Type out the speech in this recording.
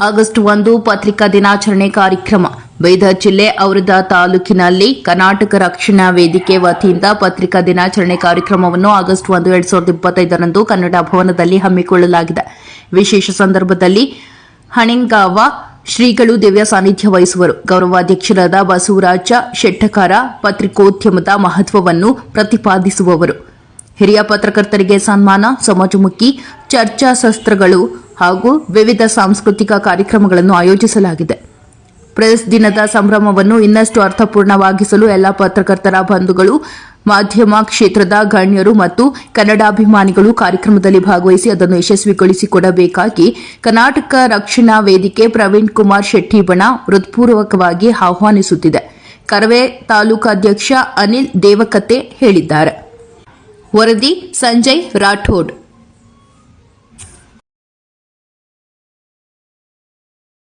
August ಒಂದು ಪತ್ರಿಕಾ ದಿನಾಚರಣೆ ಕಾರ್ಯಕ್ರಮ. ಬೀದರ್ ಜಿಲ್ಲೆ ಔರದ ತಾಲೂಕಿನಲ್ಲಿ ಕರ್ನಾಟಕ ರಕ್ಷಣಾ ವೇದಿಕೆ ವತಿಯಿಂದ ಪತ್ರಿಕಾ ದಿನಾಚರಣೆ ಕಾರ್ಯಕ್ರಮವನ್ನು ಆಗಸ್ಟ್ ಒಂದು, ಎರಡ್ ಸಾವಿರದ ಇಪ್ಪತ್ತೈದರಂದು ಕನ್ನಡ ಭವನದಲ್ಲಿ ಹಮ್ಮಿಕೊಳ್ಳಲಾಗಿದೆ. ವಿಶೇಷ ಸಂದರ್ಭದಲ್ಲಿ ಹಣಿಂಗಾವ ಶ್ರೀಗಳು ದಿವ್ಯ ಸಾನ್ನಿಧ್ಯ ವಹಿಸುವರು. ಗೌರವಾಧ್ಯಕ್ಷರಾದ ಬಸವರಾಜ ಶೆಟ್ಟಕಾರ ಪತ್ರಿಕೋದ್ಯಮದ ಮಹತ್ವವನ್ನು ಪ್ರತಿಪಾದಿಸುವವರು. ಹಿರಿಯ ಪತ್ರಕರ್ತರಿಗೆ ಸನ್ಮಾನ, ಸಮಾಜಮುಖಿ ಚರ್ಚಾ ಶಸ್ತ್ರಗಳು ಹಾಗೂ ವಿವಿಧ ಸಾಂಸ್ಕೃತಿಕ ಕಾರ್ಯಕ್ರಮಗಳನ್ನು ಆಯೋಜಿಸಲಾಗಿದೆ. ಪ್ರೆಸ್ ದಿನದ ಸಂಭ್ರಮವನ್ನು ಇನ್ನಷ್ಟು ಅರ್ಥಪೂರ್ಣವಾಗಿಸಲು ಎಲ್ಲ ಪತ್ರಕರ್ತರ ಬಂಧುಗಳು, ಮಾಧ್ಯಮ ಕ್ಷೇತ್ರದ ಗಣ್ಯರು ಮತ್ತು ಕನ್ನಡಾಭಿಮಾನಿಗಳು ಕಾರ್ಯಕ್ರಮದಲ್ಲಿ ಭಾಗವಹಿಸಿ ಅದನ್ನು ಯಶಸ್ವಿಗೊಳಿಸಿಕೊಡಬೇಕಾಗಿ ಕರ್ನಾಟಕ ರಕ್ಷಣಾ ವೇದಿಕೆ ಪ್ರವೀಣ್ ಕುಮಾರ್ ಶೆಟ್ಟಿಬಣ ಹೃತ್ಪೂರ್ವಕವಾಗಿ ಆಹ್ವಾನಿಸುತ್ತಿದೆ. ಕರವೇ ತಾಲೂಕಾಧ್ಯಕ್ಷ ಅನಿಲ್ ದೇವಕತೆ ಹೇಳಿದ್ದಾರೆ. ವರದಿ ಸಂಜಯ್ ರಾಠೋಡ್.